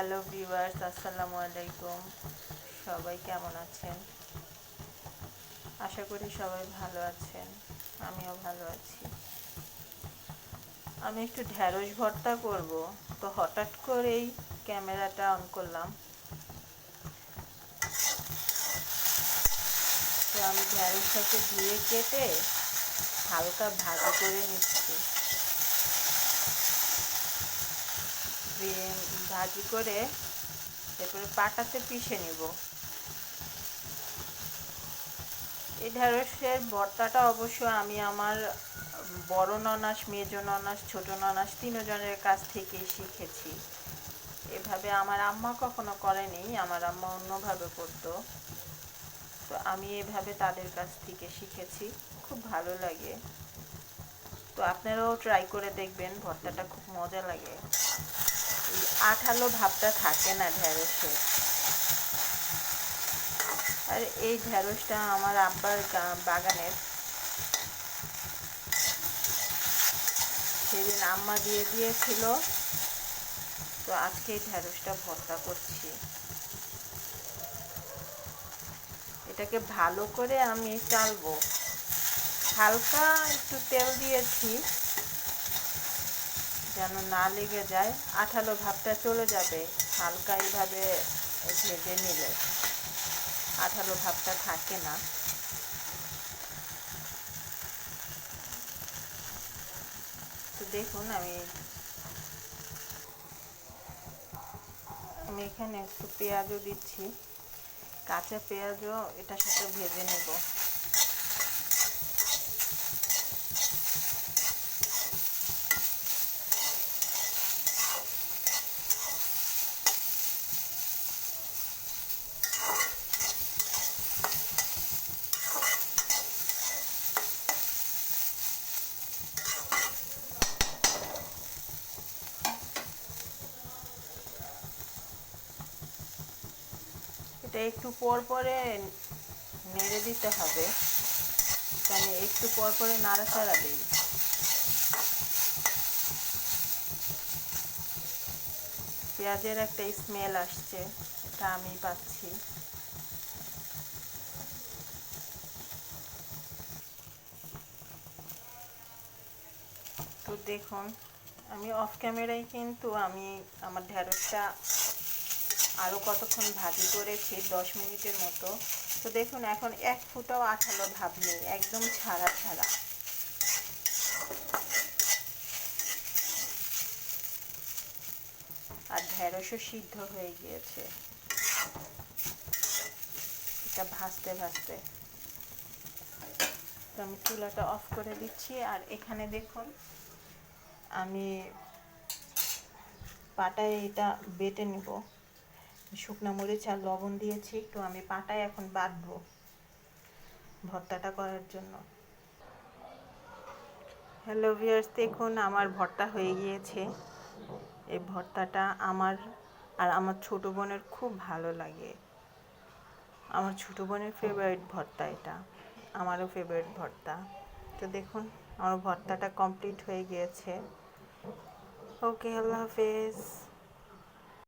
Hello viewers, আসসালামু আলাইকুম। সবাই কেমন আছেন? আশা করি সবাই ভালো আছেন, আমিও ভালো আছি। আমি একটু ঢ্যাঁড়স ভর্তা করব, তো হঠাৎ করেই ক্যামেরাটা অন করলাম। তো আমি ঢ্যাঁড়সটাকে ধুয়ে কেটে হালকা ভাজি করে নিচ্ছি। দিয়ে ভাজি করে এরপরে পাটাতে পিষে নিব। এই ঢেঁড়সের ভর্তাটা অবশ্য আমি আমার বড় ননাস, মেজ ননাস, ছোট ননাস তিনজনের কাছ থেকেই শিখেছি। এভাবে আমার আম্মা কখনো করেনি, আমার আম্মা অন্যভাবে করতো। তো আমি এভাবে তাদের কাছ থেকে শিখেছি, খুব ভালো লাগে। তো আপনারাও ট্রাই করে দেখবেন, ভর্তাটা খুব মজা লাগে। আঠালো ভাবটা থাকে না ঢ্যাঁড়সে আর এই ঢ্যাঁড়সটা আমার আব্বার বাগানের। সেদিন আম্মা দিয়ে দিয়েছিল, তো আজকে এই ঢ্যাঁড়সটা ভর্তা করছি। এটাকে ভালো করে আমি চালবো। হালকা একটু তেল দিয়েছি। যেন না লেগে যায়, আঠালো ভাবটা চলে যাবে, হালকা এইভাবে ভেজে নিলে। আঠালো ভাবটা থাকে না। তো দেখুন আমি আমি এখানে একটু পেঁয়াজও দিচ্ছি। কাঁচা পেঁয়াজও এটার সাথে ভেজে নেব। এটা একটু পর পরে নেড়ে দিতে হবে। মানে একটু পর পরে নাড়াচাড়া দিই। পেঁয়াজের একটা স্মেল আসছে, এটা আমি পাচ্ছি। তো দেখুন, আমি অফ ক্যামেরায় কিন্তু আমি আমার ঢ্যাঁড়সটা আরও কতক্ষণ ভাজি করেছি, দশ মিনিটের মতো। তো দেখুন, এখন এক ফুটাও আঠালো ভাব নেই, একদম ছাড়া ছাড়া। আর ঢেঁড়সও সিদ্ধ হয়ে গিয়েছে। এটা ভাজতে ভাজতে। তো আমি চুলাটা অফ করে দিচ্ছি, আর এখানে দেখুন, আমি পাটায় এটা বেটে নেব। শুকনো মরিচ আর লবণ দিয়েছি, তো আমি পাটায় এখন বাটবো ভর্তাটা করার জন্য। হ্যালো ভিয়ার্স দেখুন আমার ভর্তা হয়ে গিয়েছে। এই ভর্তাটা আমার আর আমার ছোট বোনের খুব ভালো লাগে। আমার ছোট বোনের ফেভারিট ভর্তা এটা, আমারও ফেভারিট ভর্তা। তো দেখুন, আমার ভর্তাটা কমপ্লিট হয়ে গিয়েছে। ওকে আল্লাহ হাফেজ।